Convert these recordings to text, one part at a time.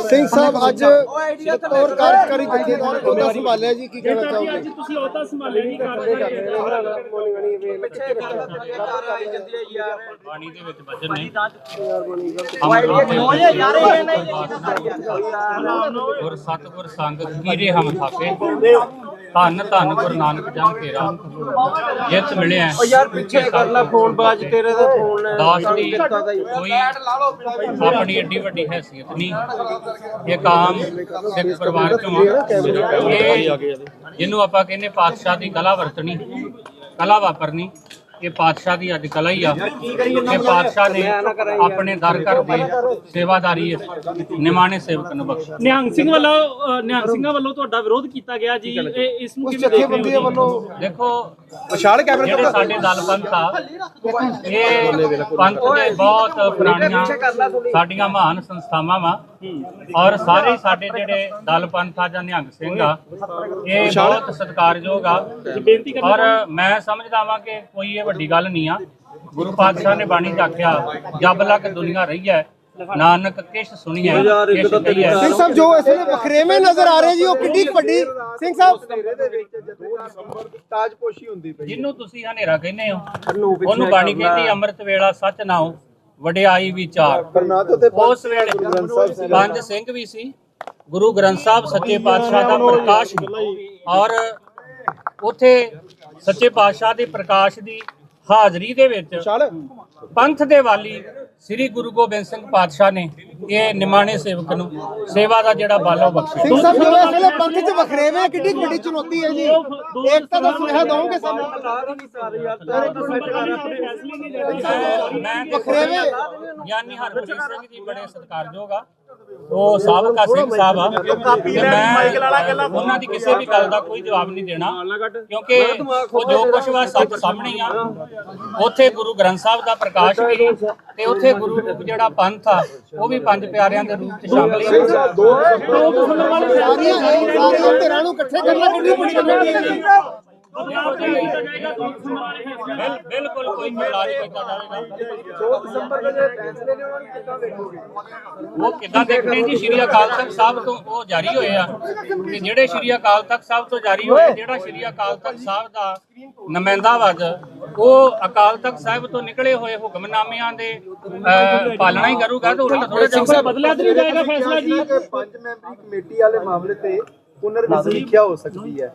ਸਿੰਘ ਸਾਹਿਬ ਅੱਜ ਬਤੌਰ ਕਾਰਜਕਾਰੀ ਜਥੇਦਾਰ ਅਹੁਦਾ ਸੰਭਾਲਿਆ ਜੀ ਕੀ ਕਹਿਣਾ ਜੀ ਚਾਹੋਗੇ? ਅੱਜ ਤੁਸੀਂ ਉਹਦਾ ਸੰਭਾਲਿਆ ਨਹੀਂ ਕਰ ਪਾਣੀ ਦੇ ਵਿੱਚ ਵੱਜਣ ਨੇ। ਗੁਰ ਸਤਿਗੁਰ ਸੰਗ ਕੀਰੇ ਹਮ ਥਾਪੇ। ਧੰਨ ਧੰਨ ਗੁਰੂ ਨਾਨਕ ਜਨ ਤੇਰਾ। ਜਿਤ ਮਿਲਿਆ ਓ ਯਾਰ ਪਿੱਛੇ ਕਰ ਲੈ ਫੋਨ ਬਾਜ ਤੇਰੇ ਦਾ ਫੋਨ ਦਾਸ ਦੀ ਕੋਈ ਆਪਣੀ ਏਡੀ ਵੱਡੀ ਹੈਸੀਅਤ ਨਹੀਂ। ਇਹ ਕਾਮ ਸਿੱਖ ਪਰਿਵਾਰ ਚੋਂ ਆ। ਇਹ ਜਿਹਨੂੰ ਆਪਾਂ ਕਹਿੰਦੇ ਪਾਤਸ਼ਾਹ ਦੀ ਕਲਾ ਵਰਤਣੀ ਕਲਾ ਵਾਪਰਨੀ। ਇਹ ਪਾਤਸ਼ਾਹ ਦੀ ਅੱਜ ਕਲਾ ਹੀ ਆ। ਇਹ ਪਾਤਸ਼ਾਹ ਨੇ ਆਪਣੇ ਦਰ ਘਰ ਦੇ ਸੇਵਾਦਾਰੀ ਨਿਮਾਣੇ ਸੇਵਕ ਨੂੰ ਬਖਸ਼ਿਆ ਨਿਹੰਗ ਸਿੰਘ ਵੱਲੋਂ ਨਿਹੰਗ ਸਿੰਘਾਂ ਵੱਲੋਂ ਤੁਹਾਡਾ ਵਿਰੋਧ ਕੀਤਾ ਗਿਆ ਜੀ। ਇਹ ਇਸ ਨੂੰ ਕਿਵੇਂ ਦੇਖਦੇ ਹੋ ਜਥੇਬੰਦੀਆਂ ਜੀ? ਵੱਲੋਂ ਦੇਖੋ ਵਿਸ਼ਾਲ ਕੈਮਰੇ ਜਿਹੜੇ ਸਾਡੇ ਦਲ ਪੰਥ ਆ ਇਹ ਪੰਥ ਦੇ ਬਹੁਤ ਪੁਰਾਣੀਆਂ ਸਾਡੀਆਂ ਮਹਾਨ ਸੰਸਥਾਵਾਂ ਵਾ। ਔਰ ਸਾਰੇ ਸਾਡੇ ਜਿਹੜੇ ਦਲ ਪੰਥ ਆ ਜਾਂ ਨਿਹੰਗ ਸਿੰਘ ਆ ਇਹ ਬਹੁਤ ਸਤਿਕਾਰਯੋਗ ਆ। ਔਰ ਮੈਂ ਸਮਝਦਾ ਵਾਂ ਕਿ ਕੋਈ ਇਹ ਵੱਡੀ ਗੱਲ ਨਹੀਂ ਆ। ਗੁਰੂ ਪਾਤਸ਼ਾਹ ਨੇ ਬਾਣੀ 'ਚ ਆਖਿਆ ਜਬ ਲੱਕ ਦੁਨੀਆ ਰਹੀ ਹੈ ਨਾਨਕ ਕਿਛ ਸੁਣੀਐ ਕਹੀਐ। ਸਿੰਘ ਸਾਹਿਬ ਜੋ ਇਸ ਵੇਲੇ ਵਖਰੇਵੇਂ ਨਜ਼ਰ ਆ ਰਹੇ ਜੀ ਉਹ ਕਿੱਡੀ ਵੱਡੀ ਸਿੰਘ ਸਾਹਿਬ? ਤਾਜਪੋਸ਼ੀ ਹੁੰਦੀ ਪਈ ਜਿਹਨੂੰ ਤੁਸੀਂ ਹਨੇਰਾ ਕਹਿੰਦੇ ਹੋ ਉਹਨੂੰ ਬਾਣੀ ਕਹਿੰਦੀ ਅੰਮ੍ਰਿਤ ਵੇਲਾ ਸੱਚ ਨਾਉ ਵਡਿਆਈ ਵਿਚਾਰ ਉਸ ਵੇਲੇ ਪੰਜ ਸਿੰਘ ਵੀ ਸੀ। ਗੁਰੂ ਗ੍ਰੰਥ ਸਾਹਿਬ ਸੱਚੇ ਪਾਤਸ਼ਾਹ ਦਾ ਪ੍ਰਕਾਸ਼ ਔਰ ਉਥੇ ਸੱਚੇ ਪਾਤਸ਼ਾਹ ਦੇ ਪ੍ਰਕਾਸ਼ ਦੀ ਹਾਜ਼ਰੀ ਦੇ ਵਿੱਚ ਪੰਥ ਦੇ ਵਾਲੀ ਸ੍ਰੀ ਗੁਰੂ ਗੋਬਿੰਦ ਸਿੰਘ ਪਾਤਸ਼ਾਹ ਨੇ ਇਹ ਨਿਮਾਣੇ ਸੇਵਕ ਨੂੰ ਸੇਵਾ ਦਾ ਜਿਹੜਾ ਬਾਲੋ ਬਖਸ਼ਿਆ ਸਿੰਘ ਸਾਹਿਬ ਜੋ ਇਸ ਵੇਲੇ ਪੰਥ 'ਚ ਵਖਰੇਵੇਂ ਕਿੱਡੀ ਕੁ ਵੱਡੀ ਚੁਣੌਤੀ ਹੈ ਜੀ। ਏਕਤਾ ਦਾ ਸੁਨੇਹਾ ਦਵਾਂਗੇ ਸਾਨੂੰ ਮੈਂ ਵਖਰੇਵੇਂ ਗਿਆਨੀ ਹਰਪ੍ਰੀਤ ਸਿੰਘ ਜੀ ਬੜੇ ਸਤਿਕਾਰਯੋਗ ਆ। ਉਹ ਸਾਬਕਾ ਸਿੰਘ ਸਾਹਿਬ ਆ। ਮੈਂ ਉਹਨਾਂ ਦੀ ਕਿਸੇ ਵੀ ਗੱਲ ਦਾ ਕੋਈ ਜਵਾਬ ਨਹੀਂ ਦੇਣਾ। ਕਿਉਂਕਿ ਉਹ ਜੋ ਕੁਛ ਵਾ ਸੱਚ ਸਾਹਮਣੇ ਆ। ਉੱਥੇ ਗੁਰੂ ਗ੍ਰੰਥ ਸਾਹਿਬ ਦਾ ਪ੍ਰਕਾਸ਼ ਵੀ ਤੇ ਉੱਥੇ ਗੁਰੂ ਜਿਹੜਾ ਪੰਥ ਆ ਉਹ ਵੀ ਪੰਜ ਪਿਆਰਿਆਂ ਦੇ ਰੂਪ ਚ ਸ਼ਾਮਲ ਹੈ। ਸਾਰੀਆਂ ਸਾਰੀਆਂ ਧਿਰਾਂ ਨੂੰ ਇਕੱਠੇ ਕਰਨਾ ਕਿੱਡੀ ਵੱਡੀ ਕਮੇਟੀ ਹੈ ਬਿਲਕੁਲ ਕੋਈ ਇਤਰਾਜ਼ ਨਹੀਂ ਕੀਤਾ ਜਾਵੇਗਾ 2 ਦਸੰਬਰ ਦੇ ਜਿਹੜੇ ਫੈਸਲੇ ਨੇ ਉਹਨਾਂ ਨੂੰ ਕਿੱਦਾਂ ਵੇਖੋਗੇ ਉਹ ਕਿੱਦਾਂ ਦੇਖਣੇ ਜੀ? ਸ਼੍ਰੀ ਅਕਾਲ ਤਖਤ ਸਾਹਿਬ ਤੋਂ ਉਹ ਜਾਰੀ ਹੋਏ ਆ। ਕਿ ਜਿਹੜੇ ਸ਼੍ਰੀ ਅਕਾਲ ਤਖਤ ਸਾਹਿਬ ਤੋਂ ਜਾਰੀ ਹੋਏ ਜਿਹੜਾ ਸ਼੍ਰੀ ਅਕਾਲ ਤਖਤ ਸਾਹਿਬ ਦਾ ਨੁਮਾਇੰਦਾ ਵਜ ਉਹ ਅਕਾਲ ਤਖਤ ਸਾਹਿਬ ਤੋਂ ਨਿਕਲੇ ਹੋਏ ਹੁਕਮਨਾਮਿਆਂ ਦੇ ਪਾਲਣਾ ਹੀ ਕਰੂਗਾ ਤਾਂ ਉਹਨਾਂ ਥੋੜਾ ਜਿਹਾ ਬਦਲਿਆ ਤਾਂ ਨਹੀਂ ਜਾਏਗਾ ਫੈਸਲਾ ਜੀ। ਪੰਜ ਮੈਂਬਰੀ ਕਮੇਟੀ ਵਾਲੇ ਮਾਮਲੇ ਤੇ ਪੁਨਰ ਹੋ ਸਕਦੀ ਹੈ।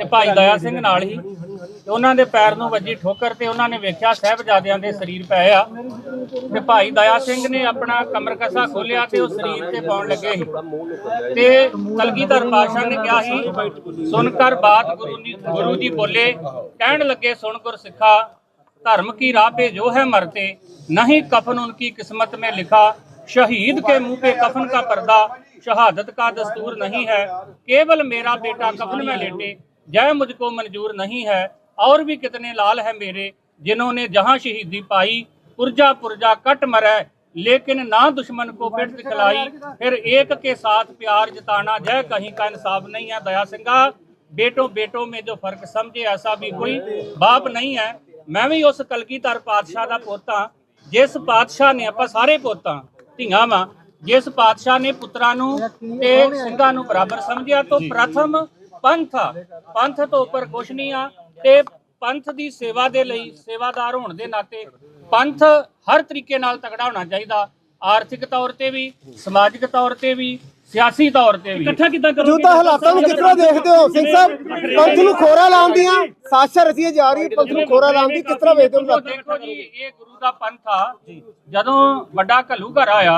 ਤੇ ਭਾਈ ਦਇਆ ਸਿੰਘ ਨਾਲ ਹੀ ਤੇ ਉਹਨਾਂ ਦੇ ਪੈਰ ਨੂੰ ਵੱਜੀ ਠੋਕਰ ਤੇ ਉਹਨਾਂ ਨੇ ਵੇਖਿਆ ਸਾਹਿਬਜ਼ਾਦਿਆਂ ਦੇ ਸਰੀਰ ਪਏ ਆ ਤੇ ਭਾਈ ਦਇਆ ਸਿੰਘ ਨੇ ਆਪਣਾ ਕਮਰ ਕਸਾ ਖੋਲਿਆ ਤੇ ਉਹ ਸਰੀਰ ਤੇ ਪਾਉਣ ਲੱਗੇ ਸੀ ਤੇ ਕਲਗੀਧਰ ਪਾਤਸ਼ਾਹ ਨੇ ਕਿਹਾ ਸੀ ਸੁਣ ਕਰ ਬਾਤ ਗੁਰੂ ਜੀ ਗੁਰੂ ਜੀ ਬੋਲੇ ਕਹਿਣ ਲੱਗੇ ਸੁਣ ਗੁਰ ਸਿੱਖਾ धर्म की राह पे जो है मरते नहीं कफन उनकी किस्मत में लिखा शहीद के मुंह पे कफन का पर्दा शहादत का दस्तूर नहीं है केवल मेरा बेटा कफन में लेटे जय मुझको मंजूर नहीं है और भी कितने लाल है मेरे जिन्होंने जहां शहीदी पाई पुरजा पुरजा कट मरै लेकिन ना दुश्मन को पिट दिखलाई फिर एक के साथ प्यार जताना जय कहीं का इंसाफ नहीं है दया सिंगा बेटों बेटों में जो फर्क समझे ऐसा भी कोई बाप नहीं है ਮੈਂ ਵੀ ਉਸ ਕਲਗੀਧਰ ਪਾਤਸ਼ਾਹ ਦਾ ਪੋਤਾ ਜਿਸ ਪਾਤਸ਼ਾਹ ਨੇ ਆਪਾਂ ਸਾਰੇ ਪੋਤਾ ਧੀਆਂ ਵਾਂ ਜਿਸ ਪਾਤਸ਼ਾਹ ਨੇ ਪੁੱਤਰਾਂ ਨੂੰ ਤੇ ਸਿੰਘਾਂ ਨੂੰ ਬਰਾਬਰ ਸਮਝਿਆ ਤੋਂ ਪ੍ਰਥਮ ਪੰਥ ਆ। ਪੰਥ ਤੋਂ ਉੱਪਰ ਕੁਛ ਨਹੀਂ ਆ ਤੇ ਪੰਥ ਦੀ ਸੇਵਾ ਦੇ ਲਈ ਸੇਵਾਦਾਰ ਹੋਣ ਦੇ ਨਾਤੇ ਪੰਥ ਹਰ ਤਰੀਕੇ ਨਾਲ ਤਕੜਾ ਹੋਣਾ ਚਾਹੀਦਾ। ਆਰਥਿਕ ਤੌਰ ਤੇ ਵੀ ਸਮਾਜਿਕ ਤੌਰ ਤੇ ਵੀ ਸਿਆਸੀ ਤੌਰ ਤੇ ਵੀ। ਇਕੱਠਾ ਕਿੱਦਾਂ ਕਰੋਗੇ? ਮੌਜੂਦਾ ਹਾਲਾਤਾਂ ਨੂੰ ਤਰ੍ਹਾਂ ਦੇਖਦੇ ਹੋ? ਸਿੰਘ ਸਾਹਿਬ ਪੰਥ ਨੂੰ ਖੋਰਾ ਲਾਉਣ ਦੀਆਂ ਰਚੀਆਂ ਜਾ ਰਹੀ ਪੰਥ ਨੂੰ ਖੋਰਾ ਲਾਉਣ ਦੀ ਤਰ੍ਹਾਂ ਵੇਖਦੇ ਹੋ? ਦੇਖੋ ਜੀ ਇਹ ਗੁਰੂ ਦਾ ਪੰਥ ਆ। ਜਦੋਂ ਵੱਡਾ ਘੱਲੂ ਘਰ ਆਇਆ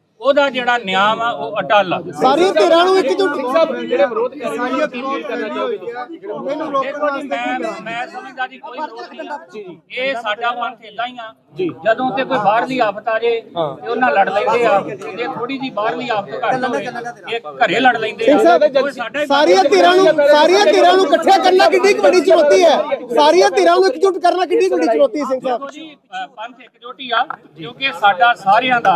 ਉਹਦਾ ਜਿਹੜਾ ਨਿਆਂ ਆ ਉਹ ਅਟਲ ਆ। ਸਾਰੀਆਂ ਧਿਰਾਂ ਨੂੰ ਇੱਕਜੁੱਟ ਦੇਖੋ ਜੀ ਮੈਂ ਮੈਂ ਸਮਝਦਾ ਜੀ ਕੋਈ ਵਿਰੋਧ ਨਹੀਂ ਇਹ ਸਾਡਾ ਪੰਥ ਇਦਾਂ ਹੀ ਆ। ਜਦੋਂ ਤੇ ਕੋਈ ਬਾਹਰਲੀ ਆਫਤ ਆ ਜੇ ਤੇ ਉਹਨਾਂ ਲੜ ਲੈਂਦੇ ਆ। ਜੇ ਥੋੜੀ ਜੀ ਬਾਹਰਲੀ ਆਫਤ ਘੱਟ ਹੋਵੇ ਇਹ ਘਰੇ ਲੜ ਲੈਂਦੇ ਆ ਹੀ ਸਾਰੀਆਂ ਧਿਰਾਂ ਨੂੰ ਸਾਰੀਆਂ ਧਿਰਾਂ ਨੂੰ ਇਕੱਠਿਆ ਕਰਨਾ ਕਿੰਨੀ ਕੁ ਵੱਡੀ ਚੁਣੌਤੀ ਹੈ? ਸਾਰੀਆਂ ਧਿਰਾਂ ਨੂੰ ਇਕਜੁੱਟ ਕਰਨਾ ਕਿੰਨੀ ਕੁ ਵੱਡੀ ਚੁਣੌਤੀ ਹੈ ਸਿੰਘ ਸਾਹਿਬ? ਪੰਥ ਇਕਜੋਟੀ ਆ ਕਿਉਂਕਿ ਸਾਡਾ ਸਾਰਿਆਂ ਦਾ